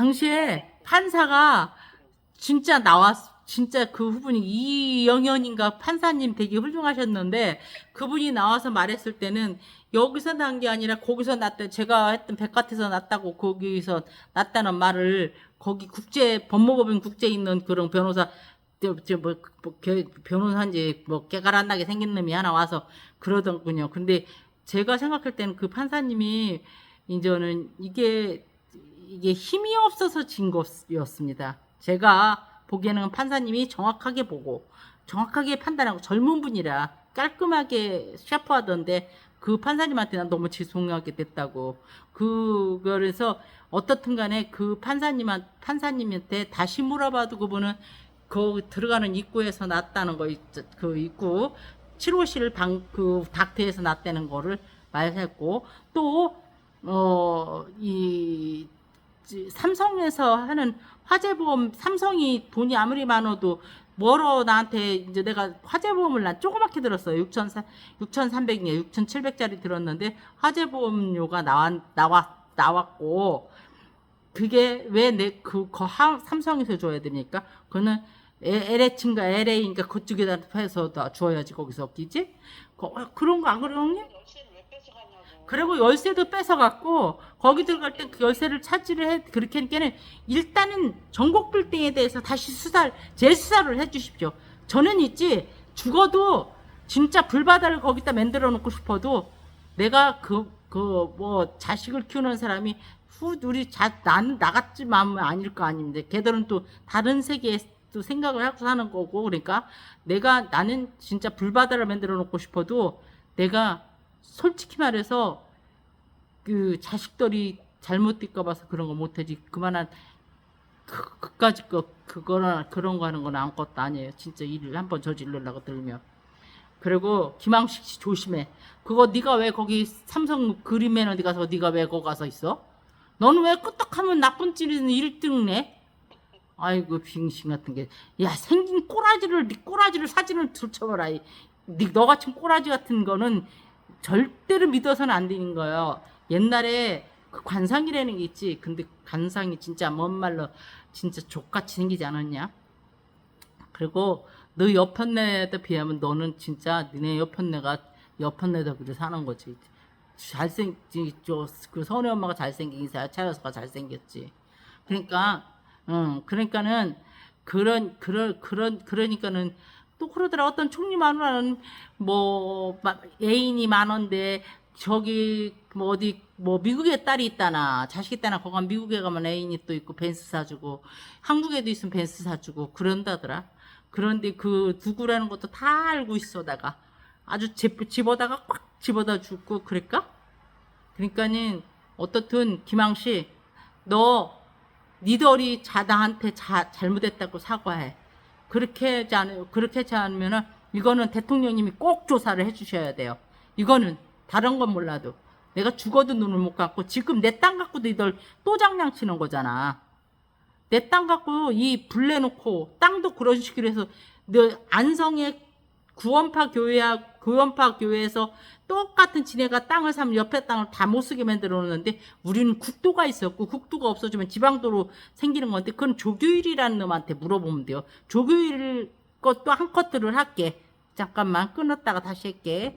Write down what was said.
당시에 판사가 진짜 나왔 진짜 그 후분이 이영현인가 판사님 되게 훌륭하셨는데 그분이 나와서 말했을 때는 여기서 난 게 아니라 거기서 났다 제가 했던 백화에서 났다고 거기서 났다는 말을 거기 국제 법무법인 국제에 있는 그런 변호사 뭐, 개- 변호사인지 뭐 깨갈안나게 생긴 놈이 하나 와서 그러더군요. 근데 제가 생각할 때는 그 판사님이 이제는 이게 이게 힘이 없어서 진 것이었습니다. 제가 보기에는 판사님이 정확하게 보고 정확하게 판단하고 젊은 분이라 깔끔하게 샤프하던데 그 판사님한테 난 너무 죄송하게 됐다고 그거에서 어떻든 간에 그 판사님한 판사님한테 다시 물어봐도 그분은 그 들어가는 입구에서 났다는 거, 있- 그 입구, 7호실 방, 그 닥터에서 났다는 거를 말했고, 또, 어, 이, 지- 삼성에서 하는 화재보험, 삼성이 돈이 아무리 많아도 뭐로 나한테 이제 내가 화재보험을 난 조그맣게 들었어요. 6,300, 6,300이냐, 6,700짜리 들었는데 화재보험료가 나왔, 나왔, 나왔고, 그게 왜 내그 삼성에서 줘야 됩니까? 그거는 LH인가 LA인가 그쪽에다 해서 다 줘야지 거기서 끼지? 거- 어, 그런 거안왜 뺏어가냐고. 그리고 열쇠도 뺏어갖고 거기 들어갈 때 그 열쇠를 찾지를 해 그렇게 하니까는 일단은 전국 빌딩에 대해서 다시 수사를 재수사를 해주십시오. 저는 있지 죽어도 진짜 불바다를 거기다 만들어 놓고 싶어도 내가 그 그 뭐 자식을 키우는 사람이 후 우리 자 나는 나같지 마음은 아닐 거 아닙니다. 걔들은 또 다른 세계에 또 생각을 하고 사는 거고 그러니까 내가 나는 진짜 불바다를 만들어 놓고 싶어도 내가 솔직히 말해서 그 자식들이 잘못될까 봐서 그런 거 못하지. 그만한 그, 그까짓 거 그거나 그런 거 하는 건 아무것도 아니에요. 진짜 일을 한번 저지르려고 들면. 그리고 김항식 씨 조심해. 그거 네가 왜 거기 삼성 그림에는 어디 가서 네가 왜 거기 가서 있어? 너는 왜 끄떡하면 나쁜 찌리는 1등 내? 아이고 빙신 같은 게. 야 생긴 꼬라지를 네 꼬라지를 사진을 들춰봐라. 이- 네, 너 같은 꼬라지 같은 거는 절대로 믿어서는 안 되는 거예요. 옛날에 그 관상이라는 게 있지. 근데 관상이 진짜 뭔 말로 진짜 족같이 생기지 않았냐? 그리고 너 옆편네에 비하면 너는 진짜 너네 옆편네가 옆편네다 그래 사는 거지. 잘생기 저그 선우 엄마가 잘생긴 이사야 차여서가 잘생겼지. 그러니까 응 그러니까는 그런 그런 그런 그러니까는 또 그러더라. 어떤 총리 마누라는 뭐 마- 애인이 많은데 저기 뭐 어디 뭐 미국에 딸이 있다나 자식 있다나 거기 미국에 가면 애인이 또 있고 벤스 사주고 한국에도 있으면 벤스 사주고 그런다더라. 그런데 그 누구라는 것도 다 알고 있어다가. 아주 집, 집어다가 꽉 집어다 주고 그럴까? 그러니까는 어떻든 김항씨 너 니들이 자다한테 자, 잘못했다고 사과해. 그렇게 하지 않, 그렇게 하지 않으면은 이거는 대통령님이 꼭 조사를 해주셔야 돼요. 이거는 다른 건 몰라도 내가 죽어도 눈을 못 감고 지금 내 땅 갖고도 이들 또 장난치는 거잖아. 내 땅 갖고 이 불내놓고 땅도 그런 식으로 해서 너 안성의 구원파 교회야 구원파 교회에서 똑같은 지네가 땅을 사면 옆에 땅을 다 못 쓰게 만들어 놓는데 우리는 국도가 있었고 국도가 없어지면 지방도로 생기는 건데 그건 조교일이라는 놈한테 물어보면 돼요. 조교일 것도 한 커트를 할게. 잠깐만 끊었다가 다시 할게.